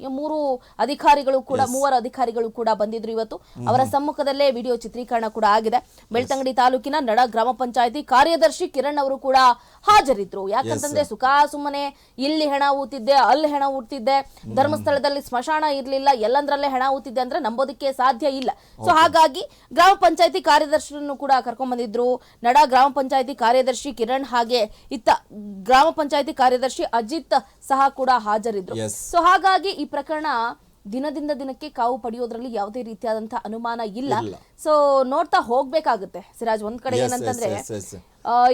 ಈ ಮೂರು ಅಧಿಕಾರಿಗಳು ಕೂಡ ಮೂವರು ಅಧಿಕಾರಿಗಳು ಕೂಡ ಬಂದಿದ್ರು ಇವತ್ತು. ಅವರ ಸಮ್ಮುಖದಲ್ಲೇ ವಿಡಿಯೋ ಚಿತ್ರೀಕರಣ ಕೂಡ ಆಗಿದೆ. ಬೆಳ್ತಂಗಡಿ ತಾಲೂಕಿನ ನಡ ಗ್ರಾಮ ಪಂಚಾಯತಿ ಕಾರ್ಯದರ್ಶಿ ಕಿರಣ್ ಅವರು ಕೂಡ ಹಾಜರಿದ್ರು. ಯಾಕಂತಂದ್ರೆ ಸುಖ ಸುಮ್ಮನೆ ಇಲ್ಲಿ ಹೆಣ ಊತಿದ್ದೆ ಅಲ್ಲಿ ಹೆಣ ಊತಿದ್ದೆ. ಧರ್ಮಸ್ಥಳದಲ್ಲಿ ಸ್ಮಶಾನ ಇರ್ಲಿಲ್ಲ ಎಲ್ಲಂದ್ರಲ್ಲೇ ಹೆಣ ಊತಿದ್ದೆ ಅಂದ್ರೆ ನಂಬೋದಕ್ಕೆ ಸಾಧ್ಯ ಇಲ್ಲ. ಸೊ ಹಾಗಾಗಿ ಗ್ರಾಮ ಪಂಚಾಯತಿ ಕಾರ್ಯದರ್ಶಿಯನ್ನು ಕೂಡ ಕರ್ಕೊಂಡ್ ಬಂದಿದ್ರು. ನಡ ಗ್ರಾಮ ಪಂಚಾಯತಿ ಕಾರ್ಯದರ್ಶಿ ಕಿರಣ್ ಹಾಗೆ ಇತ್ತ ಗ್ರಾಮ ಪಂಚಾಯತಿ ಕಾರ್ಯದರ್ಶಿ ಅಜಿತ್ ಸಹ ಕೂಡ ಹಾಜರಿದ್ರು. ಸೊ ಹಾಗಾಗಿ ಈ ಪ್ರಕರಣ ದಿನದಿಂದ ದಿನಕ್ಕೆ ಕಾವು ಪಡೆಯೋದ್ರಲ್ಲಿ ಯಾವುದೇ ರೀತಿಯಾದಂತಹ ಅನುಮಾನ ಇಲ್ಲ. ಸೊ ನೋಡ್ತಾ ಹೋಗ್ಬೇಕಾಗುತ್ತೆ. ಸಿರಾಜ್ ಒಂದ್ ಕಡೆ ಏನಂತಂದ್ರೆ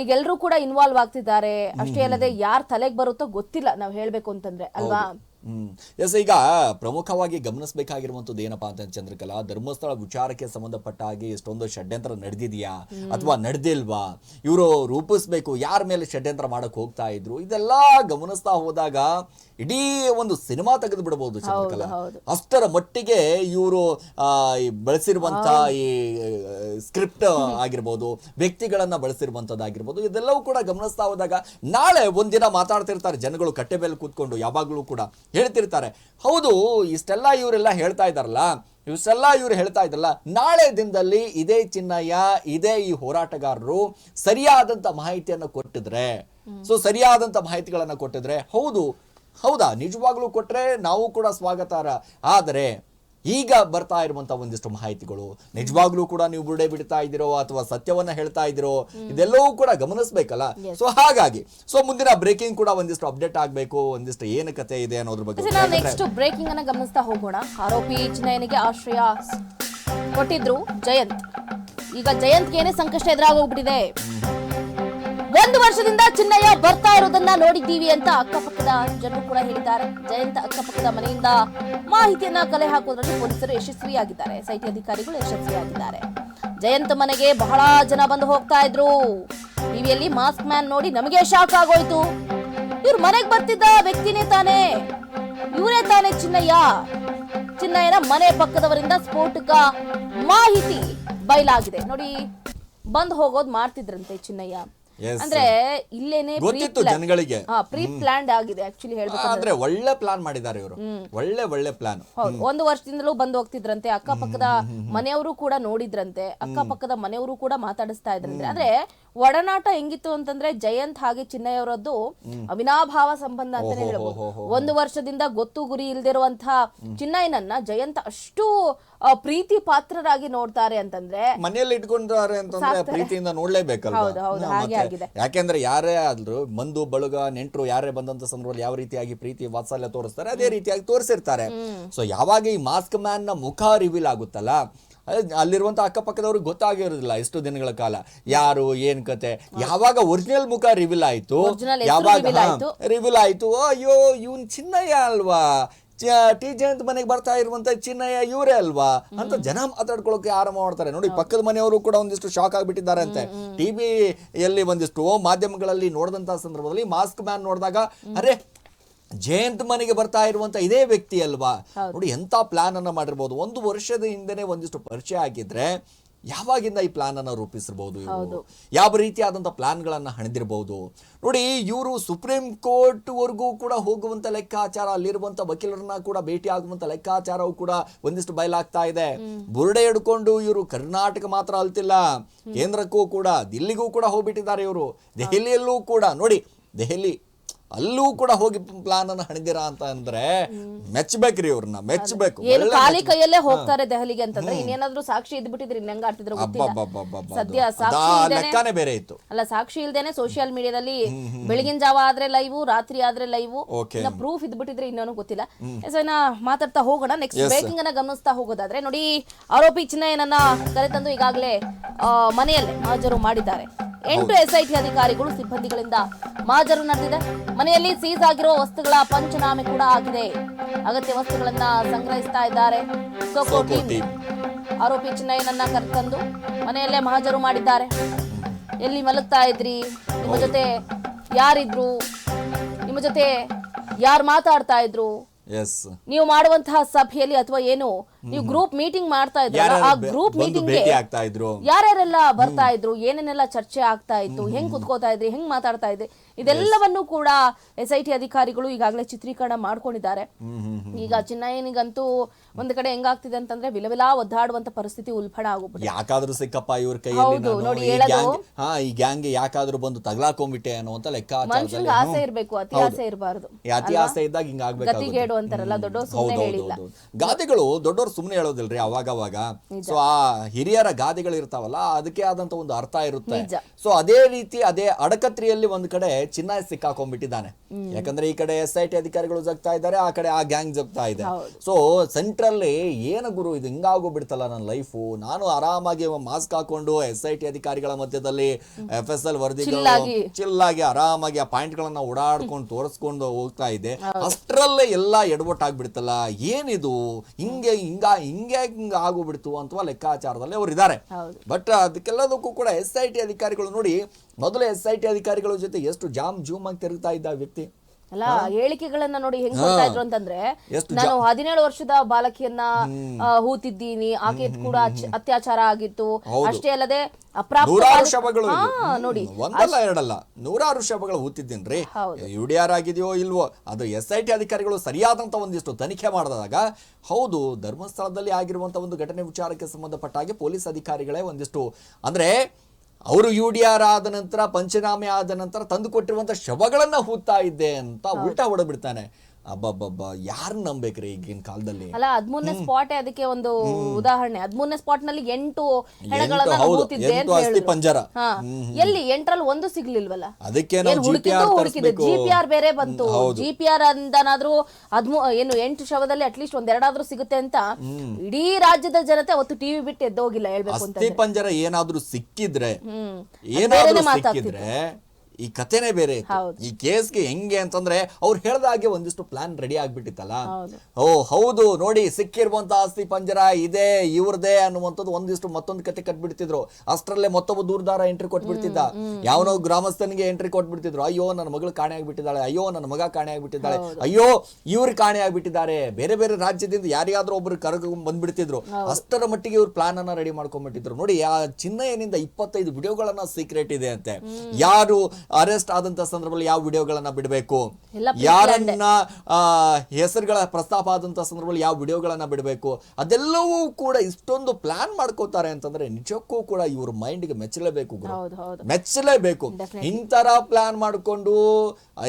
ಈಗ ಎಲ್ರೂ ಕೂಡ ಇನ್ವಾಲ್ವ್ ಆಗ್ತಿದ್ದಾರೆ. ಅಷ್ಟೇ ಅಲ್ಲದೆ ಯಾರ್ ತಲೆಗ್ ಬರುತ್ತೋ ಗೊತ್ತಿಲ್ಲ ನಾವ್ ಹೇಳ್ಬೇಕು ಅಂತಂದ್ರೆ ಅಲ್ವಾ? ಹ್ಮ್. ಎಸ್ ಈಗ ಪ್ರಮುಖವಾಗಿ ಗಮನಿಸಬೇಕಾಗಿರುವಂತದ್ದು ಏನಪ್ಪಾ ಅಂತ ಚಂದ್ರಕಲಾ ಧರ್ಮಸ್ಥಳ ವಿಚಾರಕ್ಕೆ ಸಂಬಂಧಪಟ್ಟ ಹಾಗೆ ಎಷ್ಟೊಂದು ಷಡ್ಯಂತ್ರ ನಡೆದಿದೆಯಾ? ಅಥವಾ ನಡೆದಿಲ್ವಾ? ಇವರು ರೂಪಿಸ್ಬೇಕು ಯಾರ ಮೇಲೆ ಷಡ್ಯಂತ್ರ ಮಾಡಕ್ ಹೋಗ್ತಾ ಇದ್ರು? ಇದೆಲ್ಲ ಗಮನಿಸ್ತಾ ಹೋದಾಗ ಇಡೀ ಒಂದು ಸಿನಿಮಾ ತೆಗೆದು ಬಿಡಬಹುದು ಚಂದ್ರಕಲಾ. ಅಷ್ಟರ ಮಟ್ಟಿಗೆ ಇವರು ಬಳಸಿರುವಂತ ಈ ಸ್ಕ್ರಿಪ್ಟ್ ಆಗಿರ್ಬೋದು ವ್ಯಕ್ತಿಗಳನ್ನ ಬಳಸಿರುವಂತದ್ದಾಗಿರ್ಬೋದು ಇದೆಲ್ಲವೂ ಕೂಡ ಗಮನಿಸ್ತಾ ಹೋದಾಗ ನಾಳೆ ಒಂದಿನ ಮಾತಾಡ್ತಿರ್ತಾರೆ ಜನಗಳು ಕಟ್ಟೆ ಮೇಲೆ ಕೂತ್ಕೊಂಡು ಯಾವಾಗಲೂ ಕೂಡ ಹೇಳ್ತಿರ್ತಾರೆ. ಹೌದು ಇಷ್ಟೆಲ್ಲ ಇವರೆಲ್ಲ ಹೇಳ್ತಾ ಇದಾರಲ್ಲ ಇಷ್ಟೆಲ್ಲ ಇವ್ರು ಹೇಳ್ತಾ ಇದ್ರಲ್ಲ ನಾಳೆ ದಿನದಲ್ಲಿ ಇದೇ ಚಿನ್ನಯ್ಯ ಇದೇ ಈ ಹೋರಾಟಗಾರರು ಸರಿಯಾದಂತ ಮಾಹಿತಿಯನ್ನು ಕೊಟ್ಟಿದ್ರೆ ಸೊ ಸರಿಯಾದಂತ ಮಾಹಿತಿಗಳನ್ನ ಕೊಟ್ಟಿದ್ರೆ ಹೌದು ಹೌದಾ? ನಿಜವಾಗ್ಲೂ ಕೊಟ್ಟರೆ ನಾವು ಕೂಡ ಸ್ವಾಗತಾರ. ಆದರೆ ಈಗ ಬರ್ತಾ ಇರುವಂತ ಒಂದಿಷ್ಟು ಮಾಹಿತಿಗಳು ನಿಜವಾಗ್ಲೂ ಕೂಡ ನೀವು ಬುರುಡೆ ಬಿಡ್ತಾ ಇದ್ದೀರೋ ಅಥವಾ ಸತ್ಯವನ್ನ ಹೇಳ್ತಾ ಇದ್ದೀರೋ ಇದೆಲ್ಲವೂ ಕೂಡ ಗಮನಿಸ್ಬೇಕಲ್ಲ? ಸೊ ಹಾಗಾಗಿ ಸೊ ಮುಂದಿನ ಬ್ರೇಕಿಂಗ್ ಕೂಡ ಒಂದಿಷ್ಟು ಅಪ್ಡೇಟ್ ಆಗ್ಬೇಕು ಒಂದಿಷ್ಟು ಏನು ಕತೆ ಇದೆ ಅನ್ನೋದ್ರ ಬಗ್ಗೆ ನೆಕ್ಸ್ಟ್ ಬ್ರೇಕಿಂಗ್ ಅನ್ನ ಗಮನಿಸ್ತಾ ಹೋಗೋಣ. ಆರೋಪಿ ಚಿನ್ನಯ್ಯನಿಗೆ ಆಶ್ರಯ ಕೊಟ್ಟಿದ್ರು ಜಯಂತ್. ಈಗ ಜಯಂತ್ಗೆ ಏನೇ ಸಂಕಷ್ಟ ಎದುರಾಗೋಗ್ಬಿಟ್ಟಿದೆ ಒಂದು ವರ್ಷದಿಂದ ಚಿನ್ನಯ್ಯ ಬರ್ತಾ ಇರೋದನ್ನ ನೋಡಿದ್ದೀವಿ ಅಂತ ಅಕ್ಕಪಕ್ಕದ ಜನರು ಕೂಡ ಹೇಳಿದ್ದಾರೆ. ಜಯಂತ ಅಕ್ಕಪಕ್ಕದ ಮನೆಯಿಂದ ಮಾಹಿತಿಯನ್ನ ಕಲೆ ಹಾಕೋದ್ರಲ್ಲಿ ಪೊಲೀಸರು ಯಶಸ್ವಿಯಾಗಿದ್ದಾರೆ. ಸೈಟಿ ಅಧಿಕಾರಿಗಳು ಯಶಸ್ವಿಯಾಗಿದ್ದಾರೆ. ಜಯಂತ ಮನೆಗೆ ಬಹಳ ಜನ ಬಂದು ಹೋಗ್ತಾ ಇದ್ರು. ಟಿವಿಯಲ್ಲಿ ಮಾಸ್ಕ್ ಮ್ಯಾನ್ ನೋಡಿ ನಮಗೆ ಶಾಕ್ ಆಗೋಯ್ತು. ಇವ್ರ ಮನೆಗೆ ಬರ್ತಿದ್ದ ವ್ಯಕ್ತಿನೇ ತಾನೇ. ಇವರೇ ತಾನೇ ಚಿನ್ನಯ್ಯ. ಚಿನ್ನಯ್ಯನ ಮನೆ ಪಕ್ಕದವರಿಂದ ಸ್ಫೋಟಕ ಮಾಹಿತಿ ಬಯಲಾಗಿದೆ. ನೋಡಿ, ಬಂದು ಹೋಗೋದು ಮಾಡ್ತಿದ್ರಂತೆ ಚಿನ್ನಯ್ಯ. ಅಂದ್ರೆ ಇಲ್ಲೇನೆ ಗೊತ್ತಿತ್ತು ಜನಗಳಿಗೆ. ಪ್ರೀ ಪ್ಲಾನ್ಡ್ ಆಗಿದೆ ಆಕ್ಚುಲಿ ಹೇಳ್ಬೇಕು ಅಂದ್ರೆ ಒಳ್ಳೆ ಪ್ಲಾನ್ ಮಾಡಿದ್ದಾರೆ ಇವರು. ಒಳ್ಳೆ ಒಳ್ಳೆ ಪ್ಲಾನ್ ಒಂದು ವರ್ಷದಿಂದಲೂ ಬಂದು ಹೋಗ್ತಿದ್ರಂತೆ ಅಕ್ಕಪಕ್ಕದ ಮನೆಯವರು ಕೂಡ ನೋಡಿದ್ರಂತೆ ಅಕ್ಕಪಕ್ಕದ ಮನೆಯವರು ಕೂಡ ಮಾತಾಡಿಸ್ತಾ ಇದ್ರಂತೆ. ಅಂದ್ರೆ ಒಡನಾಟ ಹೆಂಗಿತ್ತು ಅಂತಂದ್ರೆ ಜಯಂತ್ ಹಾಗೆ ಚಿನ್ನಯ್ಯವರದ್ದು ಅವಿನಾಭಾವ ಸಂಬಂಧ ಅಂತಾನೆ ಹೇಳ್ಬೋದು. ಒಂದು ವರ್ಷದಿಂದ ಗೊತ್ತು ಗುರಿ ಇಲ್ದಿರುವಂತಹ ಚಿನ್ನಯ್ಯನನ್ನ ಜಯಂತ್ ಅಷ್ಟು ಪ್ರೀತಿ ಪಾತ್ರರಾಗಿ ನೋಡ್ತಾರೆ ಅಂತಂದ್ರೆ ಮನೆಯಲ್ಲಿ ಇಟ್ಕೊಂಡಿದ್ದಾರೆ ಅಂತಂದ್ರೆ ಪ್ರೀತಿಯಿಂದ ನೋಡ್ಲೇಬೇಕಲ್ಲ. ಯಾಕೆಂದ್ರೆ ಯಾರೇ ಆದ್ರೂ ಬಂಧು ಬಳಗ ನೆಂಟರು ಯಾರೇ ಬಂದಂತ ಸಂದರ್ಭದಲ್ಲಿ ಯಾವ ರೀತಿಯಾಗಿ ಪ್ರೀತಿ ವಾತ್ಸಲ್ಯ ತೋರಿಸ್ತಾರೆ ಅದೇ ರೀತಿಯಾಗಿ ತೋರಿಸಿರ್ತಾರೆ. ಸೊ ಯಾವಾಗ ಈ ಮಾಸ್ಕ್ ಮ್ಯಾನ್ನ ಮುಖ ರಿವೀಲ್ ಆಗುತ್ತಲ್ಲ ಅಲ್ಲಿರುವಂತ ಅಕ್ಕಪಕ್ಕದವ್ರಿಗೆ ಗೊತ್ತಾಗಿರೋದಿಲ್ಲ ಎಷ್ಟು ದಿನಗಳ ಕಾಲ. ಯಾರು ಏನ್ ಕತೆ? ಯಾವಾಗ ಒರಿಜಿನಲ್ ಮುಖ ರಿವೀಲ್ ಆಯ್ತು? ಯಾವಾಗ. ರಿವೀಲ್ ಆಯ್ತು. ಅಯ್ಯೋ ಇವನ್ ಚಿನ್ನಯ್ಯ ಅಲ್ವಾ? ಟಿ ಜಯಂತ್ ಮನೆಗೆ ಬರ್ತಾ ಇರುವಂತ ಚಿನ್ನಯ್ಯ ಇವರೇ ಅಲ್ವಾ? ಅಂತ ಜನ ಮಾತಾಡ್ಕೊಳ್ಳೋಕೆ ಆರಂಭ ಮಾಡ್ತಾರೆ. ನೋಡಿ ಪಕ್ಕದ ಮನೆಯವರು ಕೂಡ ಒಂದಿಷ್ಟು ಶಾಕ್ ಆಗಿಬಿಟ್ಟಿದ್ದಾರೆ ಅಂತೆ. ಟಿವಿಯಲ್ಲಿ ಒಂದಿಷ್ಟು ಮಾಧ್ಯಮಗಳಲ್ಲಿ ನೋಡಿದಂತ ಸಂದರ್ಭದಲ್ಲಿ ಮಾಸ್ಕ್ ಮ್ಯಾನ್ ನೋಡಿದಾಗ ಅರೆ ಜಯಂತ್ ಮನೆಗೆ ಬರ್ತಾ ಇರುವಂತ ಇದೇ ವ್ಯಕ್ತಿ ಅಲ್ವಾ? ನೋಡಿ ಎಂತ ಪ್ಲಾನ್ ಅನ್ನ ಮಾಡಿರ್ಬೋದು. ಒಂದು ವರ್ಷದ ಹಿಂದೆನೆ ಒಂದಿಷ್ಟು ಪರಿಚಯ ಆಗಿದ್ರೆ ಯಾವಾಗಿಂದ ಈ ಪ್ಲಾನ್ ಅನ್ನ ರೂಪಿಸಿರ್ಬೋದು ಇವರು? ಯಾವ ರೀತಿಯಾದಂತ ಪ್ಲಾನ್ ಗಳನ್ನ ಹಣದಿರಬಹುದು ನೋಡಿ ಇವರು ಸುಪ್ರೀಂ ಕೋರ್ಟ್ ವರೆಗೂ ಕೂಡ ಹೋಗುವಂತ ಲೆಕ್ಕಾಚಾರ ಅಲ್ಲಿರುವಂತ ವಕೀಲರನ್ನ ಕೂಡ ಭೇಟಿ ಆಗುವಂತ ಲೆಕ್ಕಾಚಾರವು ಕೂಡ ಒಂದಿಷ್ಟು ಬಯಲಾಗ್ತಾ ಇದೆ. ಬುರುಡೆ ಹಿಡ್ಕೊಂಡು ಇವರು ಕರ್ನಾಟಕ ಮಾತ್ರ ಅಲ್ತಿಲ್ಲ. ಕೇಂದ್ರಕ್ಕೂ ಕೂಡ ದಿಲ್ಲಿಗೂ ಕೂಡ ಹೋಗ್ಬಿಟ್ಟಿದ್ದಾರೆ ಇವರು. ದೆಹಲಿಯಲ್ಲೂ ಕೂಡ. ನೋಡಿ ದೆಹಲಿ ಅಲ್ಲೂ ಕೂಡ ಹೋಗಿ ಪ್ಲಾನ್ ಅನ್ನ ಹಣಿದಿರ ಅಂತ ಅಂದ್ರೆ ಮೆಚ್ಚಬೇಕ್ರಿ ಇವ್ರನ್ನ ಮೆಚ್ಚಬೇಕು ಏನು ಖಾಲಿ ಕೈಯಲ್ಲೇ ಹೋಗ್ತಾರೆ ದೆಹಲಿಗೆ ಅಂತಂದ್ರೆ ಇನ್ನೇನಾದ್ರೂ ಸಾಕ್ಷಿ ಇದ್ಬಿಟ್ಟಿದ್ರೆ ಇನ್ನ ಹೆಂಗ ಆಡ್ತಿದ್ರು ಸದ್ಯ ಸಾಕ್ಷಿ ಬೇರೆ ಇತ್ತು. ಅಲ್ಲ ಸಾಕ್ಷಿ ಇಲ್ದೇನೆ ಸೋಷಿಯಲ್ ಮೀಡಿಯಾದಲ್ಲಿ ಬೆಳಗಿನ ಜಾವ ಆದ್ರೆ ಲೈವ್ ರಾತ್ರಿ ಆದ್ರೆ ಲೈವ್ ಪ್ರೂಫ್ ಇನ್ನ ಪ್ರೂಫ್ ಇದ್ಬಿಟ್ಟಿದ್ರೆ ಇನ್ನೇನು ಗೊತ್ತಿಲ್ಲ. ಸೊ ಇನ್ನ ಮಾತಾಡ್ತಾ ಹೋಗೋಣ. ನೆಕ್ಸ್ಟ್ ಬ್ರೇಕಿಂಗ್ ಅನ್ನ ಗಮನಿಸ್ತಾ ಹೋಗೋದಾದ್ರೆ ನೋಡಿ ಆರೋಪಿ ಚಿನ್ನಯ್ಯನನ್ನ ಕರೆತಂದು ಈಗಾಗಲೇ ಮನೆಯಲ್ಲೇ ಹಾಜರು ಮಾಡಿದ್ದಾರೆ. ಎಂಟು ಎಸ್ಐಟಿ ಅಧಿಕಾರಿಗಳು ಸಿಬ್ಬಂದಿಗಳಿಂದ ಮಾಜರು ನಡೆದಿದೆ. ಮನೆಯಲ್ಲಿ ಸೀಸ್ ಆಗಿರುವ ವಸ್ತುಗಳ ಪಂಚನಾಮೆ ಕೂಡ ಆಗಿದೆ. ಅಗತ್ಯ ವಸ್ತುಗಳನ್ನ ಸಂಗ್ರಹಿಸ್ತಾ ಇದ್ದಾರೆ. SOCO team. ಆರೋಪಿ ಚಿನ್ನಯ್ಯನನ್ನ ಕರೆತಂದು ಮನೆಯಲ್ಲೇ ಮಹಾಜರು ಮಾಡಿದ್ದಾರೆ. ಎಲ್ಲಿ ಮಲಗ್ತಾ ಇದ್ರಿ? ನಿಮ್ಮ ಜೊತೆ ಯಾರಿದ್ರು? ನಿಮ್ಮ ಜೊತೆ ಯಾರು ಮಾತಾಡ್ತಾ ಇದ್ರು? ನೀವು ಮಾಡುವಂತಹ ಸಭೆಯಲ್ಲಿ ಅಥವಾ ಏನು ನೀವು ಗ್ರೂಪ್ ಮೀಟಿಂಗ್ ಮಾಡ್ತಾ ಇದ್ರಲ್ಲ ಆ ಗ್ರೂಪ್ ಮೀಟಿಂಗ್ ಆಗ್ತಾ ಇದ್ರು? ಯಾರ್ಯಾರೆಲ್ಲ ಬರ್ತಾ ಇದ್ರು ಏನೇನೆಲ್ಲ ಚರ್ಚೆ ಆಗ್ತಾ ಇತ್ತು ಹೆಂಗ್ ಕುತ್ಕೋತಾ ಇದ್ರಿ ಹೆಂಗ್ ಮಾತಾಡ್ತಾ ಇದ್ರಿ ಇದೆಲ್ಲವನ್ನು ಕೂಡ ಎಸ್ ಐ ಟಿ ಅಧಿಕಾರಿಗಳು ಈಗಾಗಲೇ ಚಿತ್ರೀಕರಣ ಮಾಡ್ಕೊಂಡಿದ್ದಾರೆ. ಈಗ ಚಿನ್ನಯ್ಯನಿಗಂತೂ ಒಂದ್ ಕಡೆ ಹೆಂಗಾಗ್ತಿದೆ ಅಂತಂದ್ರೆ ವಿಲವಿಲಾ ಒದ್ದಾಡುವಂತ ಪರಿಸ್ಥಿತಿ ಉಲ್ಬಣ ಆಗೋಗ್ಬಿಟ್ಟಿದೆ ಯಾಕಾದ್ರೂ ಸಿಕ್ಕಪ್ಪ ಇವ್ರ ಕೈಯಲ್ಲಿ ಹೌದು, ನಾನು ನೋಡಿ ಈ ಹೇಳೋದು- ಗ್ಯಾಂಗ್ ಹಾ ಈ ಗ್ಯಾಂಗ್ಗೆ ಯಾಕಾದ್ರೂ ಬಂದು ತಗಲಾಕೊಂಡ್ಬಿಟ್ಟೆ ಅನ್ನುವಂತ ಲೆಕ್ಕಾಚಾರದಲ್ಲಿ ಮನುಷ್ಯನ್ಗೆ ಆಸೆ ಇರಬೇಕು ಅತಿ ಆಸೆ ಇರಬಾರ್ದು ಈ ಅತಿ ಆಸೆ ಇದ್ದಾಗ ಹಿಂಗ ಗತಿಗೇಡು ಅಂತಾರಲ್ಲ ದೊಡ್ಡವ್ರು ಸುಮ್ಮನೆ ಹೇಳಿಲ್ಲ. ಗಾದೆಗಳು ದೊಡ್ಡವ್ರು ಸುಮ್ಮನೆ ಹೇಳೋದಿಲ್ರಿ ಅವಾಗ ಅವಾಗ ಸೊ ಆ ಹಿರಿಯರ ಗಾದೆಗಳು ಇರ್ತಾವಲ್ಲ ಅದಕ್ಕೆ ಆದಂತ ಒಂದು ಅರ್ಥ ಇರುತ್ತೆ. ನಿಜ. ಸೊ ಅದೇ ರೀತಿ ಅದೇ ಅಡಕತ್ರಿಯಲ್ಲಿ ಒಂದ್ ಕಡೆ ಚಿನ್ನ ಸಿಕ್ಕಾಕೊಂಡ್ಬಿಟ್ಟಿದ್ದಾನೆ. ಯಾಕಂದ್ರೆ ಈ ಕಡೆ ಎಸ್ ಐ ಟಿ ಅಧಿಕಾರಿಗಳು ಜಗ್ತಾ ಇದ್ದಾರೆ ಆ ಕಡೆ ಆ ಗ್ಯಾಂಗ್ ಜಗ್ತಾ ಇದೆ. ಸೊ ಸೊ ಸೆಂಟ್ರಲ್ಲಿ ಏನು ಗುರು ಇದು ಹಿಂಗಾಗೋ ಬಿಡ್ತಲ್ಲ ನನ್ನ ಲೈಫು ನಾನು ಆರಾಮಾಗಿ ಮಾಸ್ಕ್ ಹಾಕೊಂಡು ಎಸ್ ಐ ಟಿ ಅಧಿಕಾರಿಗಳ ಮಧ್ಯದಲ್ಲಿ ಎಫ್ ಎಸ್ ಎಲ್ ವರದಿಗಳು ಚಿಲ್ಲಾಗಿ. ಆರಾಮಾಗಿ ಆ ಪಾಯಿಂಟ್ ಗಳನ್ನ ಓಡಾಡ್ಕೊಂಡು ತೋರಿಸ್ಕೊಂಡು ಹೋಗ್ತಾ ಇದ್ದೆ ಅಷ್ಟರಲ್ಲೇ ಎಲ್ಲ ಎಡವಟ್ಟಾಗ್ಬಿಡ್ತಲ್ಲ ಏನಿದು? ಹಿಂಗೆ ಹಿಂಗ ಹಿಂಗೆ ಹಿಂಗ ಆಗೋಗ್ಬಿಡ್ತು ಅಥವಾ ಲೆಕ್ಕಾಚಾರದಲ್ಲಿ ಅವ್ರು ಇದ್ದಾರೆ. ಬಟ್ ಅದಕ್ಕೆಲ್ಲದಕ್ಕೂ ಕೂಡ ಎಸ್ ಐ ಟಿ ಅಧಿಕಾರಿಗಳು ನೋಡಿ ಮೊದಲು ಎಸ್ ಐ ಟಿ ಅಧಿಕಾರಿಗಳ ಜೊತೆ ಎಷ್ಟು ಜಾಮ್ ಜೂಮ್ ಆಗಿ ತಿರುಗ್ತಾ ಇದ್ದ ವ್ಯಕ್ತಿ? ಅಲ್ಲ ಹೇಳಿಕೆಗಳನ್ನ ನೋಡಿ ಹೆಂಗ್ ಕೊಡ್ತಾ ಇದ್ರು ಅಂತಂದ್ರೆ ನಾನು ಹದಿನೇಳು ವರ್ಷದ ಬಾಲಕಿಯನ್ನ ಹೂತಿದ್ದೀನಿ. ಆಕೆ ಕೂಡ ಅತ್ಯಾಚಾರ ಆಗಿತ್ತು. ಅಷ್ಟೇ ಅಲ್ಲದೆ ನೂರಾರು. ನೋಡಿ. ಒಂದಲ್ಲ ಎರಡಲ್ಲ. ನೂರಾರು ಶಬಗಳು ಹೂತಿದ್ದೀನ್ರಿ. ಯು ಡಿ ಆರ್ ಆಗಿದೆಯೋ ಇಲ್ವೋ ಅದು ಎಸ್ ಐ ಟಿ ಅಧಿಕಾರಿಗಳು ಸರಿಯಾದಂತ ಒಂದಿಷ್ಟು ತನಿಖೆ ಮಾಡಿದಾಗ ಹೌದು ಧರ್ಮಸ್ಥಳದಲ್ಲಿ ಆಗಿರುವಂತಹ ಒಂದು ಘಟನೆ ವಿಚಾರಕ್ಕೆ ಸಂಬಂಧಪಟ್ಟ ಹಾಗೆ ಪೊಲೀಸ್ ಅಧಿಕಾರಿಗಳೇ ಒಂದಿಷ್ಟು ಅಂದ್ರೆ ಅವರು ಯು ಡಿ ಆರ್ ಆದ ನಂತರ ಪಂಚನಾಮೆ ಆದ ನಂತರ ತಂದು ಕೊಟ್ಟಿರುವಂತ ಶವಗಳನ್ನ ಹೂತಾ ಇದ್ದೆ ಅಂತ ಉಲ್ಟಾ ಹೊಡೆದ್ಬಿಡ್ತಾನೆ. ಅಬ್ಬಬ್ಬಬ್ಬ ಯಾರು ನಂಬೇಕ್ರಿ ಈಗಿನ ಕಾಲದಲ್ಲಿ? ಅಲ್ಲ ಹದ್ಮೂರನೇ ಸ್ಪಾಟ್ ಅದಕ್ಕೆ ಒಂದು ಉದಾಹರಣೆ. ಹದ್ಮೂರನೇ ಸ್ಪಾಟ್ನಲ್ಲಿ ಎಂಟು ಹೆಣಗಳನ್ನ ನಾನು ಹೌದು, ಹೂತಿದ್ದೆ ಎಂಟು ಅಂತ ಅಸ್ಥಿ ಹೇಳಿದ್ರು ಪಂಜರ. ಹಾ. ಎಲ್ಲಿ ಎಂಟ್ರಲ್ಲಿ ಒಂದು ಸಿಗ್ಲಿಲ್ವಲ್ಲ? ಅದಕ್ಕೆ ಏನ್ ಜಿ ಪಿ ಹುಡುಕಿದ್ದು. ಆರ್ ಹುಡುಕಿದ್ದು ಜಿ ಪಿ ಬೇರೆ ಬಂತು. ಜಿಪಿಆರ್ ಅಂದನಾದ್ರೂ ಹದ್ಮೂ ಏನು ಎಂಟು ಶವದಲ್ಲಿ ಅಟ್ಲೀಸ್ಟ್ ಒಂದೆರಡಾದ್ರೂ ಸಿಗುತ್ತೆ ಅಂತ ಇಡೀ ರಾಜ್ಯದ ಜನತೆ ಅವತ್ತು ಟಿವಿ ಬಿಟ್ಟು ಎದ್ದೋಗಿಲ್ಲ ಹೇಳ್ಬೇಕು ಅಂತ ಅಸ್ಥಿ ಪಂಜರ ಏನಾದ್ರೂ ಸಿಕ್ಕಿದ್ರೆ ಹ್ಮ್. ಏನಾದ್ರೂ ಬೇರೆನೇ ಮಾತಾಗ್ತಿತ್ತು. ಸಿಕ್ಕಿದ್ರೆ ಈ ಕಥೆನೇ ಬೇರೆ ಈ ಕೇಸ್ ಕೇಸ್ಗೆ ಹೆಂಗೆ ಅಂತಂದ್ರೆ ಅವ್ರು ಹೇಳ್ದಾಗೆ ಒಂದಿಷ್ಟು ಪ್ಲಾನ್ ರೆಡಿ ಆಗ್ಬಿಟ್ಟಿತ್ತಲ್ಲ? ಓ ಹೌದು ನೋಡಿ ಸಿಕ್ಕಿರುವಂತ ಆಸ್ತಿ ಪಂಜರ ಇದೆ ಇವ್ರದೇ ಅನ್ನುವಂಥದ್ದು ಒಂದಿಷ್ಟು ಮತ್ತೊಂದು ಕತೆ ಕಟ್ಬಿಡ್ತಿದ್ರು. ಅಷ್ಟರಲ್ಲೇ ಮತ್ತೊಬ್ಬ ದೂರದಾರ ಎಂಟ್ರಿ ಕೊಟ್ಬಿಡ್ತಿದ್ದ. ಯಾವನೋ ಗ್ರಾಮಸ್ಥನಿಗೆ ಎಂಟ್ರಿ ಕೊಟ್ಬಿಡ್ತಿದ್ರು. ಅಯ್ಯೋ ನನ್ನ ಮಗಳು ಕಾಣೆ ಆಗ್ಬಿಟ್ಟಿದ್ದಾಳೆ ಅಯ್ಯೋ ನನ್ನ ಮಗ ಕಾಣೆ ಆಗ್ಬಿಟ್ಟಿದ್ದಾಳೆ ಅಯ್ಯೋ ಇವ್ರು ಕಾಣೆ ಆಗ್ಬಿಟ್ಟಿದ್ದಾರೆ. ಬೇರೆ ಬೇರೆ ರಾಜ್ಯದಿಂದ ಯಾರಿಗಾದ್ರೂ ಒಬ್ರು ಕರ್ಕೊಂಡ್ ಬಂದ್ಬಿಡ್ತಿದ್ರು. ಅಷ್ಟರ ಮಟ್ಟಿಗೆ ಇವ್ರು ಪ್ಲಾನ್ ಅನ್ನ ರೆಡಿ ಮಾಡ್ಕೊಂಡ್ಬಿಟ್ಟಿದ್ರು. ನೋಡಿ ಆ ಏನಿಂದ ಇಪ್ಪತ್ತೈದು ವಿಡಿಯೋಗಳನ್ನ ಸೀಕ್ರೆಟ್ ಇದೆ ಅಂತೆ. ಯಾರು ಅರೆಸ್ಟ್ ಆದಂತ ಸಂದರ್ಭದಲ್ಲಿ ಯಾವ ವಿಡಿಯೋಗಳನ್ನ ಬಿಡಬೇಕು? ಯಾರನ್ನ ಹೆಸರುಗಳ ಪ್ರಸ್ತಾಪ ಆದಂತ ಸಂದರ್ಭದಲ್ಲಿ ಯಾವ ವಿಡಿಯೋಗಳನ್ನ ಬಿಡಬೇಕು? ಅದೆಲ್ಲವೂ ಕೂಡ ಇಷ್ಟೊಂದು ಪ್ಲಾನ್ ಮಾಡ್ಕೋತಾರೆ ಅಂತಂದ್ರೆ ನಿಜಕ್ಕೂ ಕೂಡ ಇವ್ರ ಮೈಂಡ್ಗೆ ಮೆಚ್ಚಲೇಬೇಕು ಮೆಚ್ಚಲೇಬೇಕು. ಇಂತರ ಪ್ಲಾನ್ ಮಾಡಿಕೊಂಡು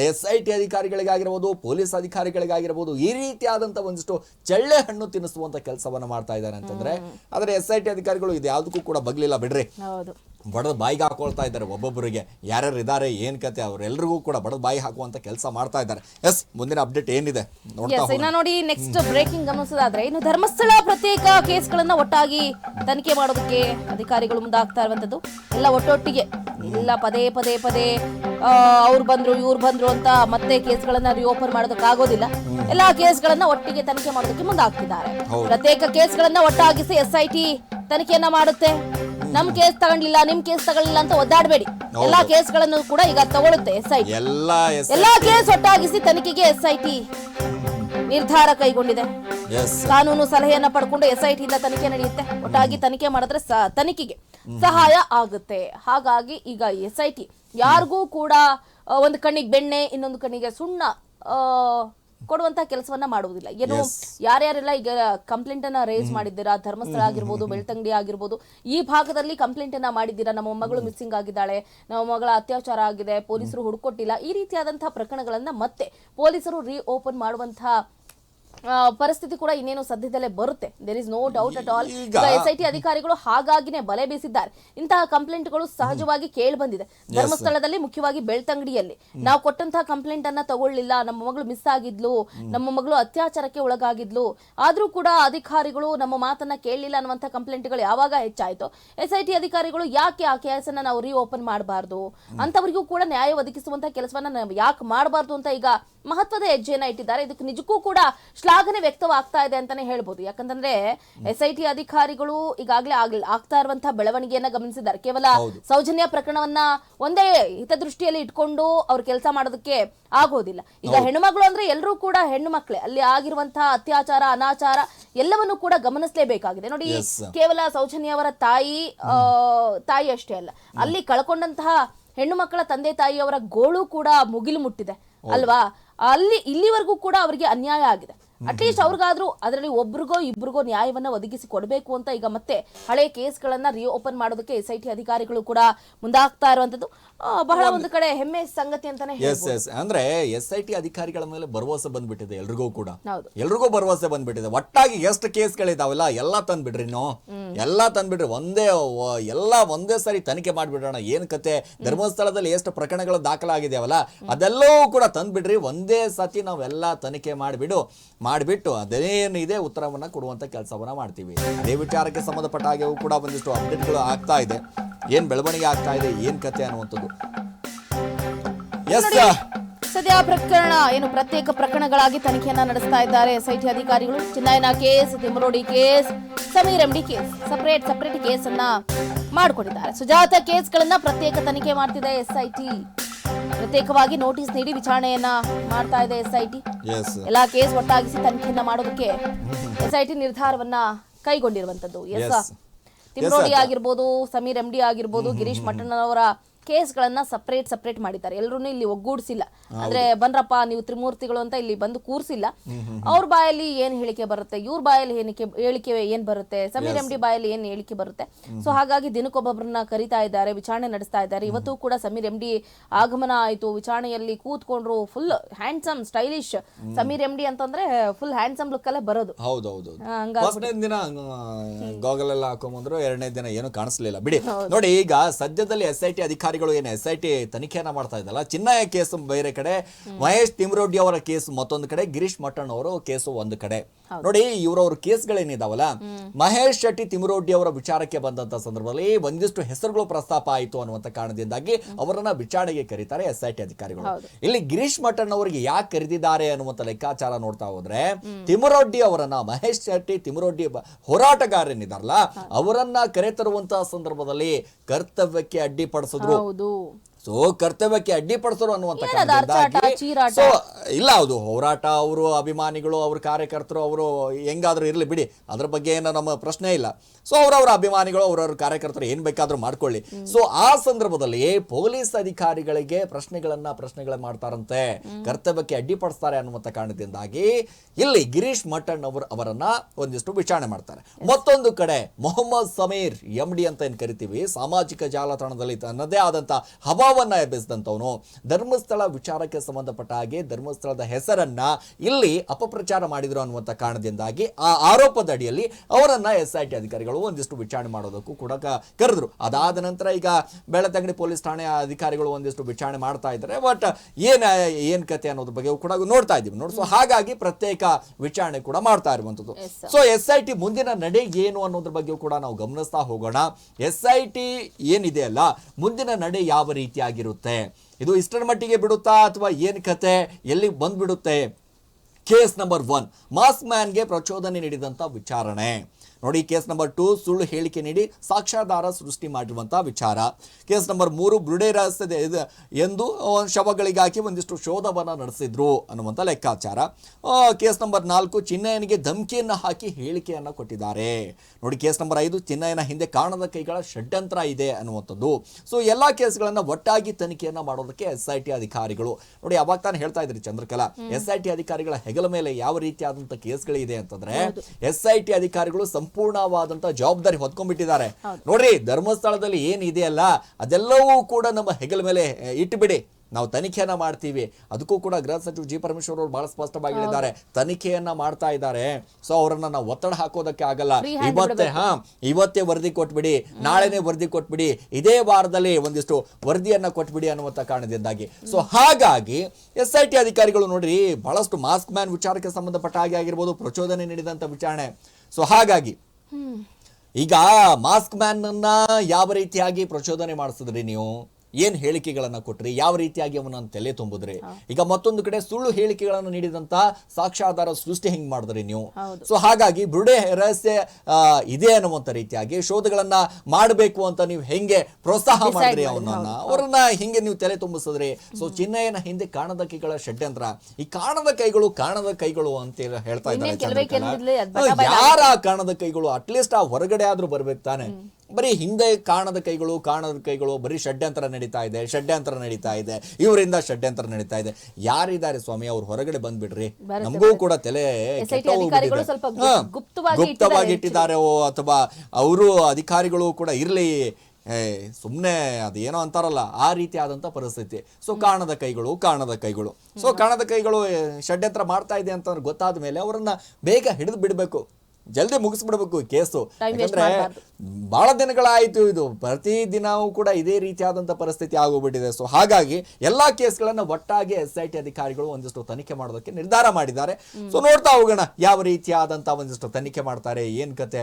ಎಸ್ ಐ ಟಿ ಅಧಿಕಾರಿಗಳಿಗಾಗಿರ್ಬೋದು ಪೊಲೀಸ್ ಅಧಿಕಾರಿಗಳಿಗಾಗಿರ್ಬೋದು ಈ ರೀತಿಯಾದಂತ ಒಂದಿಷ್ಟು ಚಳ್ಳೆ ಹಣ್ಣು ತಿನ್ನಿಸುವಂತ ಕೆಲಸವನ್ನ ಮಾಡ್ತಾ ಇದ್ದಾರೆ ಅಂತಂದ್ರೆ ಆದ್ರೆ ಎಸ್ ಐ ಟಿ ಅಧಿಕಾರಿಗಳು ಇದು ಯಾವ್ದಕ್ಕೂ ಕೂಡ ಬಗ್ಲಿಲ್ಲ ಬಿಡ್ರಿ. ಹೌದು. ಬಡದ ಬಾಯಿಗೆ ಹಾಕೊಳ್ತಾ ಇದ್ದಾರೆ ಒಬ್ಬೊಬ್ಬರಿಗೆ. ಯಾರ್ಯಾರು ಇದ್ದಾರೆ ಏನ್ ಕತೆ ಅವರೆಲ್ಲರಿಗೂ ಕೂಡ ಬಡದ ಬಾಯಿ ಹಾಕುವಂತ ಕೆಲಸ ಮಾಡ್ತಾ ಇದ್ದಾರೆ. ಎಸ್ ಮುಂದಿನ ಅಪ್ಡೇಟ್ ಏನಿದೆ? ನೋಡ್ತಾ ನೋಡಿ ನೆಕ್ಸ್ಟ್ ಬ್ರೇಕಿಂಗ್ ಗಮನಿಸೋದಾದ್ರೆ ಇನ್ನು ಧರ್ಮಸ್ಥಳ ಪ್ರತ್ಯೇಕ ಕೇಸ್ಗಳನ್ನ ಒಟ್ಟಾಗಿ ತನಿಖೆ ಮಾಡೋದಕ್ಕೆ ಅಧಿಕಾರಿಗಳು ಮುಂದಾಗ್ತಾ ಇರುವಂತದ್ದು. ಎಲ್ಲ ಒಟ್ಟೊಟ್ಟಿಗೆ ಎಲ್ಲ ಪದೇ ಪದೇ ಪದೇ ಅವ್ರು ಬಂದ್ರು ಇವ್ರು ಬಂದ್ರು ಅಂತ ಮತ್ತೆ ಕೇಸ್ಗಳನ್ನ ರಿಓಪನ್ ಮಾಡೋದಕ್ಕಾಗೋದಿಲ್ಲ. ಎಲ್ಲಾ ಕೇಸ್ಗಳನ್ನ ಒಟ್ಟಿಗೆ ತನಿಖೆ ಮಾಡೋದಕ್ಕೆ ಮುಂದಾಗ್ತಿದ್ದಾರೆ. ಪ್ರತ್ಯೇಕ ಕೇಸ್ಗಳನ್ನ ಒಟ್ಟಾಗಿಸಿ ಎಸ್ ಐ ಟಿ ತನಿಖೆಯನ್ನ ಮಾಡುತ್ತೆ. ನಮ್ ಕೇಸ್ ತಗೊಂಡಿಲ್ಲ ನಿಮ್ ಕೇಸ್ ತಗೊಳ್ಳಿಲ್ಲ ಅಂತ ಒದ್ದಾಡಬೇಡಿ. ಎಲ್ಲಾ ಕೇಸ್ಗಳನ್ನು ಕೂಡ ಈಗ ತಗೊಳುತ್ತೆ ಎಸ್ ಐ ಟಿ. ಎಲ್ಲ ಎಸ್ ಎಲ್ಲಾ ಕೇಸ್ ಒಟ್ಟಾಗಿಸಿ ತನಿಖೆಗೆ ಎಸ್ ಐ ಟಿ ನಿರ್ಧಾರ ಕೈಗೊಂಡಿದೆ. ಕಾನೂನು ಸಲಹೆಯನ್ನ ಪಡ್ಕೊಂಡು ಎಸ್ ಐ ಟಿಯಿಂದ ತನಿಖೆ ನಡೆಯುತ್ತೆ. ಒಟ್ಟಾಗಿ ತನಿಖೆ ಮಾಡಿದ್ರೆ ತನಿಖೆಗೆ ಸಹಾಯ ಆಗುತ್ತೆ. ಹಾಗಾಗಿ ಈಗ ಎಸ್ ಐ ಟಿ ಯಾರಿಗೂ ಕೂಡ ಒಂದು ಕಣ್ಣಿಗೆ ಬೆಣ್ಣೆ ಇನ್ನೊಂದು ಕಣ್ಣಿಗೆ ಸುಣ್ಣ ಆ, ಕೊಡುವಂತ ಕೆಲಸವನ್ನ ಮಾಡುವುದಿಲ್ಲ. ಏನು ಯಾರ್ಯಾರೆಲ್ಲ ಈಗ ಕಂಪ್ಲೇಂಟ್ ಅನ್ನ ರೇಸ್ ಮಾಡಿದ್ದೀರಾ ಧರ್ಮಸ್ಥಳ ಆಗಿರ್ಬೋದು ಬೆಳ್ತಂಗಡಿ ಆಗಿರ್ಬೋದು ಈ ಭಾಗದಲ್ಲಿ ಕಂಪ್ಲೇಂಟ್ ಅನ್ನ ಮಾಡಿದ್ದೀರಾ? ನಮ್ಮ ಮಗಳು ಮಿಸ್ಸಿಂಗ್ ಆಗಿದ್ದಾಳೆ ನಮ್ಮ ಮಗಳ ಅತ್ಯಾಚಾರ ಆಗಿದೆ ಪೊಲೀಸರು ಹುಡುಕೊಟ್ಟಿಲ್ಲ ಈ ರೀತಿಯಾದಂತಹ ಪ್ರಕರಣಗಳನ್ನ ಮತ್ತೆ ಪೊಲೀಸರು ರೀ ಓಪನ್ ಮಾಡುವಂತಹ ಪರಿಸ್ಥಿತಿ ಕೂಡ ಇನ್ನೇನು ಸದ್ಯದಲ್ಲೇ ಬರುತ್ತೆ. There is no doubt at all S I T ಅಧಿಕಾರಿಗಳು ಹಾಗಾಗಿನೇ ಬಲೆ ಬೀಸಿದ್ದಾರೆ. ಇಂತಹ ಕಂಪ್ಲೇಂಟ್ಗಳು ಸಹಜವಾಗಿ ಕೇಳಿ ಬಂದಿದೆ. ಧರ್ಮಸ್ಥಳದಲ್ಲಿ ಮುಖ್ಯವಾಗಿ ಬೆಳ್ತಂಗಡಿಯಲ್ಲಿ. ನಾವು ಕೊಟ್ಟಂತಹ ಕಂಪ್ಲೇಂಟ್ ಅನ್ನ ತಗೊಳ್ಳಿಲ್ಲ. ನಮ್ಮ ಮಗಳು ಮಿಸ್ ಆಗಿದ್ಲು. ನಮ್ಮ ಮಗಳು ಅತ್ಯಾಚಾರಕ್ಕೆ ಒಳಗಾಗಿದ್ಲು. ಆದ್ರೂ ಕೂಡ ಅಧಿಕಾರಿಗಳು ನಮ್ಮ ಮಾತನ್ನ ಕೇಳಲಿಲ್ಲ ಕಂಪ್ಲೇಂಟ್ ಕಂಪ್ಲೇಂಟ್ಗಳು ಯಾವಾಗ ಹೆಚ್ಚಾಯ್ತು? ಎಸ್ ಐ ಟಿ ಅಧಿಕಾರಿಗಳು ಯಾಕೆ ಆ ಕೇಸನ್ನ ನಾವು ರೀ ಓಪನ್ ಮಾಡಬಾರ್ದು ಅಂತವರಿಗೂ ಕೂಡ ನ್ಯಾಯ ಒದಗಿಸುವಂತಹ ಕೆಲಸವನ್ನ ಯಾಕೆ ಮಾಡಬಾರ್ದು ಅಂತ ಈಗ ಮಹತ್ವದ ಹೆಜ್ಜೆಯನ್ನ ಇಟ್ಟಿದ್ದಾರೆ. ಇದಕ್ಕೆ ನಿಜಕ್ಕೂ ಕೂಡ ಶ್ಲಾಘನೆ ವ್ಯಕ್ತವಾಗ್ತಾ ಇದೆ ಅಂತಾನೆ ಹೇಳ್ಬೋದು. ಯಾಕಂತಂದ್ರೆ ಎಸ್ ಐ ಟಿ ಅಧಿಕಾರಿಗಳು ಈಗಾಗಲೇ ಆಗ್ತಾ ಇರುವಂತಹ ಬೆಳವಣಿಗೆಯನ್ನ ಗಮನಿಸಿದ್ದಾರೆ. ಕೇವಲ ಸೌಜನ್ಯ ಪ್ರಕರಣವನ್ನ ಒಂದೇ ಹಿತದೃಷ್ಟಿಯಲ್ಲಿ ಇಟ್ಕೊಂಡು ಅವ್ರ ಕೆಲಸ ಮಾಡೋದಕ್ಕೆ ಆಗೋದಿಲ್ಲ. ಈಗ ಹೆಣ್ಣುಮಗಳು ಅಂದ್ರೆ ಎಲ್ಲರೂ ಕೂಡ ಹೆಣ್ಣು ಮಕ್ಕಳೇ ಅಲ್ಲಿ ಆಗಿರುವಂತಹ ಅತ್ಯಾಚಾರ ಅನಾಚಾರ ಎಲ್ಲವನ್ನು ಕೂಡ ಗಮನಿಸಲೇಬೇಕಾಗಿದೆ. ನೋಡಿ ಕೇವಲ ಸೌಜನ್ಯ ಅವರ ತಾಯಿ ತಾಯಿ ಅಷ್ಟೇ ಅಲ್ಲ. ಅಲ್ಲಿ ಕಳ್ಕೊಂಡಂತಹ ಹೆಣ್ಣು ಮಕ್ಕಳ ತಂದೆ ತಾಯಿಯವರ ಗೋಳು ಕೂಡ ಮುಗಿಲು ಮುಟ್ಟಿದೆ. ಅಲ್ವಾ? ಅಲ್ಲಿ ಇಲ್ಲಿವರೆಗೂ ಕೂಡ ಅವರಿಗೆ ಅನ್ಯಾಯ ಆಗಿದೆ. ಅಟ್ಲೀಸ್ಟ್ ಅವ್ರಿಗಾದ್ರೂ ಅದರಲ್ಲಿ ಒಬ್ರಿಗೋ ಇಬ್ರಿಗೋ ನ್ಯಾಯವನ್ನ ಒದಗಿಸಿ ಕೊಡಬೇಕು ಅಂತ ಈಗ ಮತ್ತೆ ಹಳೆ ಕೇಸ್ಗಳನ್ನ ರಿಓಪನ್ ಮಾಡೋದಕ್ಕೆ ಎಸ್ ಐ ಟಿ ಅಧಿಕಾರಿಗಳು ಕೂಡ ಮುಂದಾಗ್ತಾ ಇರುವಂತದ್ದು. ಬಹಳ ಒಂದು ಕಡೆ ಹೆಮ್ಮೆ ಸಂಗತಿ ಅಂತಾನೆ ಎಸ್ ಎಸ್ ಅಂದ್ರೆ ಎಸ್ ಐ ಟಿ ಅಧಿಕಾರಿಗಳ ಮೇಲೆ ಭರವಸೆ ಬಂದ್ಬಿಟ್ಟಿದೆ ಎಲ್ರಿಗೂ ಕೂಡ. ಎಲ್ರಿಗೂ ಭರವಸೆ ಬಂದ್ಬಿಟ್ಟಿದೆ. ಒಟ್ಟಾಗಿ ಎಷ್ಟು ಕೇಸ್ಗಳಿದಾವಲ್ಲ ಎಲ್ಲಾ ತಂದ್ಬಿಡ್ರಿ ನೀವು ಎಲ್ಲಾ ತಂದ್ಬಿಡ್ರಿ. ಒಂದೇ ಎಲ್ಲಾ ಒಂದೇ ಸಾರಿ ತನಿಖೆ ಮಾಡ್ಬಿಡೋಣ. ಏನ್ ಕತೆ? ಧರ್ಮಸ್ಥಳದಲ್ಲಿ ಎಷ್ಟು ಪ್ರಕರಣಗಳು ದಾಖಲಾಗಿದೆಯವಲ್ಲ ಅದೆಲ್ಲವೂ ಕೂಡ ತಂದ್ಬಿಡ್ರಿ. ಒಂದೇ ಸತಿ ನಾವೆಲ್ಲ ತನಿಖೆ ಮಾಡಿಬಿಡು ಮಾಡಿಬಿಟ್ಟು ಇದೆ ಉತ್ತರವನ್ನ ಕೊಡುವಂತ ಕೆಲಸವನ್ನ ಮಾಡ್ತೀವಿ. ಅದೇ ವಿಚಾರಕ್ಕೆ ಸಂಬಂಧಪಟ್ಟ ಹಾಗೆಯೂ ಕೂಡ ಒಂದಿಷ್ಟು ಅಪ್ಡೇಟ್ಗಳು ಆಗ್ತಾ ಇದೆ. ಏನ್ ಬೆಳವಣಿಗೆ ಆಗ್ತಾ ಇದೆ ಏನ್ ಕತೆ ಅನ್ನುವಂಥದ್ದು. ಎಸ್ ಸದ್ಯ ಪ್ರಕರಣ ಏನು ಪ್ರತ್ಯೇಕ ಪ್ರಕರಣಗಳಾಗಿ ತನಿಖೆಯನ್ನ ನಡೆಸ್ತಾ ಇದ್ದಾರೆ ಎಸ್ಐಟಿ ಅಧಿಕಾರಿಗಳು. ಚಿನ್ನಾಯನ case Thimarodi case Sameer MD case separate separate case ಅನ್ನ ಮಾಡಿಕೊಂಡಿದ್ದಾರೆ. ಸುಜಾತ ಕೇಸ್ಗಳನ್ನ ಪ್ರತ್ಯೇಕ ತನಿಖೆ ಮಾಡ್ತಿದೆ ಎಸ್ಐಟಿ ಪ್ರತ್ಯೇಕವಾಗಿ ನೋಟಿಸ್ ನೀಡಿ ವಿಚಾರಣೆಯನ್ನ ಮಾಡ್ತಾ ಇದೆ ಎಸ್ಐಟಿ ಎಸ್ ಎಲ್ಲಾ ಕೇಸ್ ಒಟ್ಟಾಗಿಸಿ ತನಿಖೆಯನ್ನ ಮಾಡೋದಕ್ಕೆ ಎಸ್ಐಟಿ ನಿರ್ಧಾರವನ್ನ ಕೈಗೊಂಡಿರುವಂತದ್ದು. ಎಸ್. ತಿಮ್ರೋಡಿ ಆಗಿರ್ಬೋದು ಸಮೀರ್ ಎಂಡಿ ಆಗಿರ್ಬೋದು ಗಿರೀಶ್ ಮಠಣ್ಣನವರ ಕೇಸ್ಗಳನ್ನ ಸಪ್ರೇಟ್ ಸಪ್ರೇಟ್ ಮಾಡಿದ್ದಾರೆ. ಎಲ್ಲರೂ ಇಲ್ಲಿ ಒಗ್ಗೂಡಿಸಿಲ್ಲ. ಅಂದ್ರೆ ಬನ್ರಪ್ಪ ನೀವು ತ್ರಿಮೂರ್ತಿಗಳು ಅಂತ ಇಲ್ಲಿ ಬಂದು ಕೂರ್ಸಿಲ್ಲ. ಅವ್ರ ಬಾಯಲ್ಲಿ ಏನ್ ಹೇಳಿಕೆ ಬರುತ್ತೆ? ಇವ್ರ ಬಾಯಲ್ಲಿ ಏನಕ್ಕೆ ಹೇಳಿಕೆ ಏನ್ ಬರುತ್ತೆ? ಸಮೀರ್ ಎಂಡಿ ಬಾಯಲ್ಲಿ ಏನ್ ಹೇಳಿಕೆ ಬರುತ್ತೆ? ಸೊ ಹಾಗಾಗಿ ದಿನಕ್ಕೊಬ್ಬೊಬ್ಬರನ್ನ ಕರಿತಾ ಇದ್ದಾರೆ ವಿಚಾರಣೆ ನಡೆಸ್ತಾ ಇದ್ದಾರೆ. ಇವತ್ತು ಕೂಡ ಸಮೀರ್ ಎಂಡಿ ಆಗಮನ ಆಯ್ತು. ವಿಚಾರಣೆಯಲ್ಲಿ ಕೂತ್ಕೊಂಡ್ರು full handsome stylish Sameer MD ಅಂತಂದ್ರೆ ಫುಲ್ ಹ್ಯಾಂಡ್ಸಮ್ ಲುಕ್ ಅಲ್ಲೇ ಬರೋದು. ಹೌದೌದು ಫಸ್ಟ್ನೇ ದಿನ ಗಾಗಲ್ ಎಲ್ಲ ಹಾಕೊಂಬಂದ್ರು ಎರಡನೇ ದಿನ ಏನು ಕಾಣಿಸ್ಲಿಲ್ಲ. ಬಿಡಿ. ನೋಡಿ ಈಗ ಸದ್ಯದಲ್ಲಿ ಎಸ್ ಐ ಟಿ ಅಧಿಕಾರಿಗಳು ಏನು ಎಸ್ ಐ ಟಿ ತನಿಖೆಯನ್ನ ಮಾಡ್ತಾ ಇದ್ದಲ್ಲ ಚಿನ್ನಯ್ಯ ಕೇಸ್ ಬೇರೆ ಕಡೆ, ಮಹೇಶ್ ತಿಮ್ರೋಡ್ಡಿ ಅವರ ಕೇಸ್ ಮತ್ತೊಂದು ಕಡೆ, ಗಿರೀಶ್ ಮಟ್ಟಣ್ಣವರು ಕೇಸು ಒಂದು ಕಡೆ. ನೋಡಿ ಇವರವ್ರ ಕೇಸ್ಗಳೇನಿದಾವಲ್ಲ ಮಹೇಶ್ ಶೆಟ್ಟಿ ತಿಮರೋಡ್ಡಿ ಅವರ ವಿಚಾರಕ್ಕೆ ಬಂದಂತ ಸಂದರ್ಭದಲ್ಲಿ ಒಂದಿಷ್ಟು ಹೆಸರುಗಳು ಪ್ರಸ್ತಾಪ ಆಯಿತು ಅನ್ನುವಂತ ಕಾರಣದಿಂದಾಗಿ ಅವರನ್ನ ವಿಚಾರಣೆಗೆ ಕರೀತಾರೆ ಎಸ್ ಐ ಟಿ ಅಧಿಕಾರಿಗಳು ಇಲ್ಲಿ ಗಿರೀಶ್ ಮಟ್ಟಣ್ಣ ಅವರಿಗೆ ಯಾಕೆ ಕರೆದಿದ್ದಾರೆ ಅನ್ನುವಂತ ಲೆಕ್ಕಾಚಾರ ನೋಡ್ತಾ ಹೋದ್ರೆ ತಿಮರೊಡ್ಡಿ ಅವರನ್ನ ಮಹೇಶ್ ಶೆಟ್ಟಿ ತಿಮರೊಡ್ಡಿ ಹೋರಾಟಗಾರನಿದಾರಲ್ಲ ಅವರನ್ನ ಕರೆತರುವಂತಹ ಸಂದರ್ಭದಲ್ಲಿ ಕರ್ತವ್ಯಕ್ಕೆ ಅಡ್ಡಿಪಡಿಸಿದ್ರು ಸೊ ಕರ್ತವ್ಯಕ್ಕೆ ಅಡ್ಡಿಪಡಿಸರು ಅರ್ಚಾಟ, ಸೊ ಇಲ್ಲ ಅದು ಹೋರಾಟ ಅವರು ಅಭಿಮಾನಿಗಳು ಅವ್ರ ಕಾರ್ಯಕರ್ತರು ಅವರು ಹೆಂಗಾದ್ರೂ ಇರ್ಲಿ ಬಿಡಿ. ಅದ್ರ ಬಗ್ಗೆ ಏನೋ ನಮ್ಮ ಪ್ರಶ್ನೆ ಇಲ್ಲ. ಸೊ ಅವರವರ ಅಭಿಮಾನಿಗಳು ಅವರವ್ರ ಕಾರ್ಯಕರ್ತರು ಏನು ಬೇಕಾದರೂ ಮಾಡ್ಕೊಳ್ಳಿ. ಸೊ ಆ ಸಂದರ್ಭದಲ್ಲಿ ಪೊಲೀಸ್ ಅಧಿಕಾರಿಗಳಿಗೆ ಪ್ರಶ್ನೆಗಳನ್ನ ಪ್ರಶ್ನೆಗಳ ಮಾಡ್ತಾರಂತೆ. ಕರ್ತವ್ಯಕ್ಕೆ ಅಡ್ಡಿಪಡಿಸ್ತಾರೆ ಅನ್ನುವಂತ ಕಾರಣದಿಂದಾಗಿ ಇಲ್ಲಿ ಗಿರೀಶ್ ಮಟ್ಟಣ್ ಅವರು ಅವರನ್ನ ಒಂದಿಷ್ಟು ವಿಚಾರಣೆ ಮಾಡ್ತಾರೆ. ಮತ್ತೊಂದು ಕಡೆ ಮೊಹಮ್ಮದ್ ಸಮೀರ್ ಎಂ ಡಿ ಅಂತ ಏನ್ ಕರಿತೀವಿ ಸಾಮಾಜಿಕ ಜಾಲತಾಣದಲ್ಲಿ ತನ್ನದೇ ಆದಂತ ಹವಾವನ್ನ ಎಬ್ಬಿಸಿದಂಥವನು ಧರ್ಮಸ್ಥಳ ವಿಚಾರಕ್ಕೆ ಸಂಬಂಧಪಟ್ಟ ಹಾಗೆ ಧರ್ಮಸ್ಥಳದ ಹೆಸರನ್ನ ಇಲ್ಲಿ ಅಪಪ್ರಚಾರ ಮಾಡಿದ್ರು ಅನ್ನುವಂಥ ಕಾರಣದಿಂದಾಗಿ ಆ ಆರೋಪದ ಅಡಿಯಲ್ಲಿ ಅವರನ್ನ ಎಸ್ ಐ ಟಿ ಅಧಿಕಾರಿಗಳು ಒಂದಿಷ್ಟು ವಿಚಾರಣೆ ಮಾಡೋದಕ್ಕೂ ಕೂಡ ಕರೆದ್ರು. ಅದಾದ ನಂತರ ಈಗ ಬೆಳತಂಗಡಿ ಪೊಲೀಸ್ ಠಾಣೆಯ ಅಧಿಕಾರಿಗಳು ಒಂದಿಷ್ಟು ವಿಚಾರಣೆ ಮಾಡ್ತಾ ಇದ್ದಾರೆ ಬಟ್ ಏನ್ ಏನ್ ಕತೆ ಅನ್ನೋದ್ರ ಬಗ್ಗೆ ಕೂಡ ನೋಡ್ತಾ ಇದ್ದೀವಿ. ನೋಡಿ ಸೊ ಹಾಗಾಗಿ ಪ್ರತ್ಯೇಕ ವಿಚಾರಣೆ ಕೂಡ ಮಾಡ್ತಾ ಇರುವಂಥದ್ದು. ಸೊ ಎಸ್ ಐ ಟಿ ಮುಂದಿನ ನಡೆ ಏನು ಅನ್ನೋದ್ರ ಬಗ್ಗೆ ಕೂಡ ನಾವು ಗಮನಿಸ್ತಾ ಹೋಗೋಣ. ಎಸ್ ಐ ಟಿ ಏನಿದೆ ಅಲ್ಲ ಮುಂದಿನ ನಡೆ ಯಾವ ರೀತಿಯಾಗಿರುತ್ತೆ. ಇದು ಇಷ್ಟರ ಮಟ್ಟಿಗೆ ಬಿಡುತ್ತಾ ಅಥವಾ ಏನ್ ಕತೆ, ಎಲ್ಲಿ ಬಂದ್ಬಿಡುತ್ತೆ? ಕೇಸ್ ನಂಬರ್ ಒನ್ ಮಾಸ್ ಮ್ಯಾನ್ಗೆ ಪ್ರಚೋದನೆ ನೀಡಿದಂತ ವಿಚಾರಣೆ. ನೋಡಿ ಕೇಸ್ ನಂಬರ್ ಟು ಸುಳ್ಳು ಹೇಳಿಕೆ ನೀಡಿ ಸಾಕ್ಷ್ಯಾಧಾರ ಸೃಷ್ಟಿ ಮಾಡಿರುವಂತಹ ವಿಚಾರ. ಕೇಸ್ ನಂಬರ್ ಮೂರು ಬ್ರುಡೇರ ಎಂದು ಶವಗಳಿಗಾಗಿ ಒಂದಿಷ್ಟು ಶೋಧವನ್ನ ನಡೆಸಿದ್ರು ಅನ್ನುವಂಥ ಲೆಕ್ಕಾಚಾರ. ಕೇಸ್ ನಂಬರ್ ನಾಲ್ಕು ಚಿನ್ನಯ್ಯನಿಗೆ ಧಮಕಿಯನ್ನು ಹಾಕಿ ಹೇಳಿಕೆಯನ್ನ ಕೊಟ್ಟಿದ್ದಾರೆ. ನೋಡಿ ಕೇಸ್ ನಂಬರ್ ಐದು ಚಿನ್ನಯ್ಯನ ಹಿಂದೆ ಕಾಣದ ಕೈಗಳ ಷಡ್ಯಂತ್ರ ಇದೆ ಅನ್ನುವಂಥದ್ದು. ಸೊ ಎಲ್ಲಾ ಕೇಸ್ಗಳನ್ನ ಒಟ್ಟಾಗಿ ತನಿಖೆಯನ್ನ ಮಾಡೋದಕ್ಕೆ ಎಸ್ ಐ ಟಿ ಅಧಿಕಾರಿಗಳು. ನೋಡಿ ಅವಾಗ ತಾನು ಹೇಳ್ತಾ ಇದ್ರಿ ಚಂದ್ರಕಲಾ ಎಸ್ ಐ ಟಿ ಅಧಿಕಾರಿಗಳ ಹೆಗಲ ಮೇಲೆ ಯಾವ ರೀತಿಯಾದಂತ ಕೇಸ್ಗಳಿದೆ ಅಂತಂದ್ರೆ ಎಸ್ ಐ ಟಿ ಅಧಿಕಾರಿಗಳು ಸಂಪೂರ್ಣವಾದಂತ ಜವಾಬ್ದಾರಿ ಹೊತ್ಕೊಂಡ್ಬಿಟ್ಟಿದ್ದಾರೆ. ನೋಡ್ರಿ ಧರ್ಮಸ್ಥಳದಲ್ಲಿ ಏನ್ ಇದೆಯಲ್ಲ ಅದೆಲ್ಲವೂ ಕೂಡ ನಮ್ಮ ಹೆಗಲ ಮೇಲೆ ಇಟ್ಟುಬಿಡಿ ನಾವು ತನಿಖೆಯನ್ನ ಮಾಡ್ತೀವಿ. ಅದಕ್ಕೂ ಕೂಡ ಗೃಹ ಸಚಿವ ಜಿ. ಪರಮೇಶ್ವರ್ ಅವರು ಬಹಳ ಸ್ಪಷ್ಟವಾಗಿ ಹೇಳಿದ್ದಾರೆ ತನಿಖೆಯನ್ನ ಮಾಡ್ತಾ ಇದ್ದಾರೆ. ಸೊ ಅವರನ್ನ ನಾವು ಒತ್ತಡ ಹಾಕೋದಕ್ಕೆ ಆಗಲ್ಲ. ಇವತ್ತೇ ಹಾ ಇವತ್ತೇ ವರದಿ ಕೊಟ್ಬಿಡಿ. ನಾಳೆನೇ ವರದಿ ಕೊಟ್ಬಿಡಿ. ಇದೇ ವಾರದಲ್ಲಿ ಒಂದಿಷ್ಟು ವರದಿಯನ್ನ ಕೊಟ್ಬಿಡಿ ಅನ್ನುವಂತ ಕಾರಣದಿಂದಾಗಿ. ಸೊ ಹಾಗಾಗಿ ಎಸ್ ಐ ಟಿ ಅಧಿಕಾರಿಗಳು ನೋಡ್ರಿ ಬಹಳಷ್ಟು ಮಾಸ್ಕ್ ಮ್ಯಾನ್ ವಿಚಾರಕ್ಕೆ ಸಂಬಂಧಪಟ್ಟ ಹಾಗೆ ಆಗಿರ್ಬೋದು ಪ್ರಚೋದನೆ ನೀಡಿದಂತ ವಿಚಾರಣೆ. ಸೊ ಹಾಗಾಗಿ ಈಗ ಮಾಸ್ಕ್ ಮ್ಯಾನ್ ಅನ್ನ ಯಾವ ರೀತಿಯಾಗಿ ಪ್ರಚೋದನೆ ಮಾಡಿಸಿದ್ರಿ ನೀವು? ಏನ್ ಹೇಳಿಕೆಗಳನ್ನ ಕೊಟ್ರಿ ಯಾವ ರೀತಿಯಾಗಿ ಅವನನ್ನು ತಲೆ ತುಂಬಿದ್ರಿ? ಈಗ ಮತ್ತೊಂದು ಕಡೆ ಸುಳ್ಳು ಹೇಳಿಕೆಗಳನ್ನು ನೀಡಿದಂತ ಸಾಕ್ಷ್ಯಾಧಾರ ಸೃಷ್ಟಿ ಹೆಂಗ್ ಮಾಡಿದ್ರಿ ನೀವು. ಸೊ ಹಾಗಾಗಿ ಬುರುಡೆ ರಹಸ್ಯ ಆ, ಇದೆ ಅನ್ನುವಂತ ರೀತಿಯಾಗಿ ಶೋಧಗಳನ್ನ ಮಾಡಬೇಕು ಅಂತ ನೀವು ಹೆಂಗೆ ಪ್ರೋತ್ಸಾಹ ಮಾಡಿದ್ರಿ ಅವನನ್ನ. ಅವರನ್ನ ಹಿಂಗೆ ನೀವು ತಲೆ ತುಂಬಿಸಿದ್ರಿ? ಸೊ ಚಿನ್ನಯ್ಯನ ಹಿಂದೆ ಕಾಣದ ಕೈಗಳ ಷಡ್ಯಂತ್ರ. ಈ ಕಾಣದ ಕೈಗಳು ಕಾಣದ ಕೈಗಳು ಅಂತ ಹೇಳಿ ಹೇಳ್ತಾ ಇದ್ದಾರೆ ಯಾರ ಆ ಕಾಣದ ಕೈಗಳು ಅಟ್ಲೀಸ್ಟ್ ಆ ಹೊರಗಡೆ ಆದ್ರೂ ಬರ್ಬೇಕು ತಾನೆ. ಬರೀ ಹಿಂದೆ ಕಾಣದ ಕೈಗಳು ಕಾಣದ ಕೈಗಳು ಬರೀ ಷಡ್ಯಂತ್ರ ನಡೀತಾ ಇದೆ ಷಡ್ಯಂತ್ರ ನಡೀತಾ ಇದೆ ಇವರಿಂದ ಷಡ್ಯಂತ್ರ ನಡೀತಾ ಇದೆ. ಯಾರಿದ್ದಾರೆ ಸ್ವಾಮಿ? ಅವ್ರು ಹೊರಗಡೆ ಬಂದ್ಬಿಡ್ರಿ. ನಮಗೂ ಕೂಡ ತಲೆ ಗುಪ್ತವಾಗಿ ಇಟ್ಟಿದ್ದಾರೆ ಅಥವಾ ಅವರು ಅಧಿಕಾರಿಗಳು ಕೂಡ ಇರಲಿ ಏ ಸುಮ್ಮನೆ ಅದೇನೋ ಅಂತಾರಲ್ಲ ಆ ರೀತಿ ಆದಂತ ಪರಿಸ್ಥಿತಿ ಸೊ ಕಾಣದ ಕೈಗಳು ಕಾಣದ ಕೈಗಳು. ಸೊ ಕಾಣದ ಕೈಗಳು ಷಡ್ಯಂತ್ರ ಮಾಡ್ತಾ ಇದೆ ಅಂತ ಗೊತ್ತಾದ ಮೇಲೆ ಅವರನ್ನು ಬೇಗ ಹಿಡಿದು ಬಿಡಬೇಕು. ಜಲ್ದಿ ಮುಗಿಸ್ಬಿಡ್ಬೇಕು ಕೇಸು. ಯಾಕಂದ್ರೆ ಬಹಳ ದಿನಗಳಾಯಿತು ಇದು. ಪ್ರತಿ ದಿನವೂ ಕೂಡ ಇದೇ ರೀತಿಯಾದಂತ ಪರಿಸ್ಥಿತಿ ಆಗೋಗ್ಬಿಟ್ಟಿದೆ. ಸೊ ಹಾಗಾಗಿ ಎಲ್ಲಾ ಕೇಸ್ಗಳನ್ನ ಒಟ್ಟಾಗಿ ಎಸ್ ಐ ಟಿ ಅಧಿಕಾರಿಗಳು ಒಂದಿಷ್ಟು ತನಿಖೆ ಮಾಡೋದಕ್ಕೆ ನಿರ್ಧಾರ ಮಾಡಿದ್ದಾರೆ. ಸೊ ನೋಡ್ತಾ ಹೋಗೋಣ ಯಾವ ರೀತಿಯಾದಂತ ಒಂದಿಷ್ಟು ತನಿಖೆ ಮಾಡ್ತಾರೆ ಏನ್ ಕತೆ